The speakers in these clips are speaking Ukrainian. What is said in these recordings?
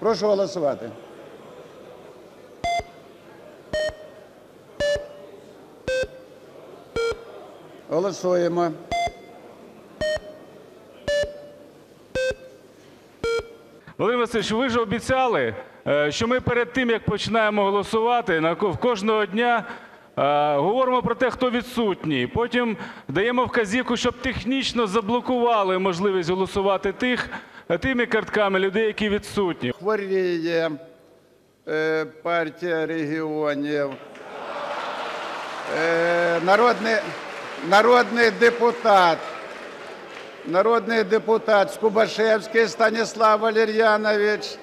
Прошу голосувати. Голосуємо. Володимир Васильович, ви ж обіцяли, е, що ми перед тим, як починаємо голосувати, кожного дня е, говоримо про те, хто відсутній. Потім даємо вказівку, щоб технічно заблокували можливість голосувати тих, тими картками людей, які відсутні. Хворіє е, партія регіонів. Е, народний, народний депутат. Народний депутат Скубашевський Станіслав Валер'янович.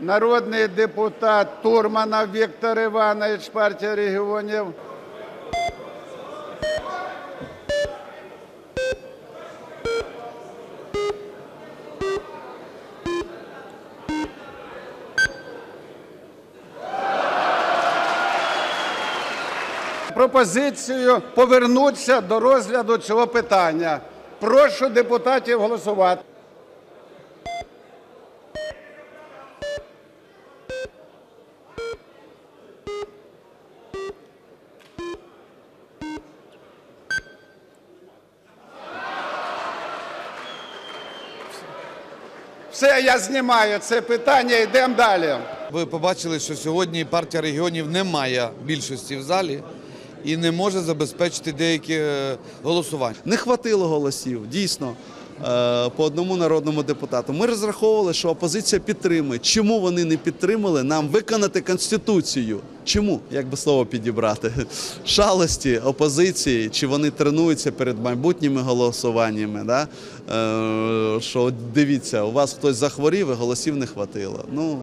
Народний депутат Турманов Віктор Іванович, партія регіонів. Пропозицію повернутися до розгляду цього питання. Прошу депутатів голосувати. Все, я знімаю це питання, йдемо далі. Ви побачили, що сьогодні партія регіонів не має більшості в залі і не може забезпечити деякі е, голосування. Не хватило голосів, дійсно, е, по одному народному депутату. Ми розраховували, що опозиція підтримує. Чому вони не підтримали нам виконати конституцію? Чому, як би слово підібрати? Шалості опозиції, чи вони тренуються перед майбутніми голосуваннями? Да? Е, Що дивіться, у вас хтось захворів, і голосів не хватило. Ну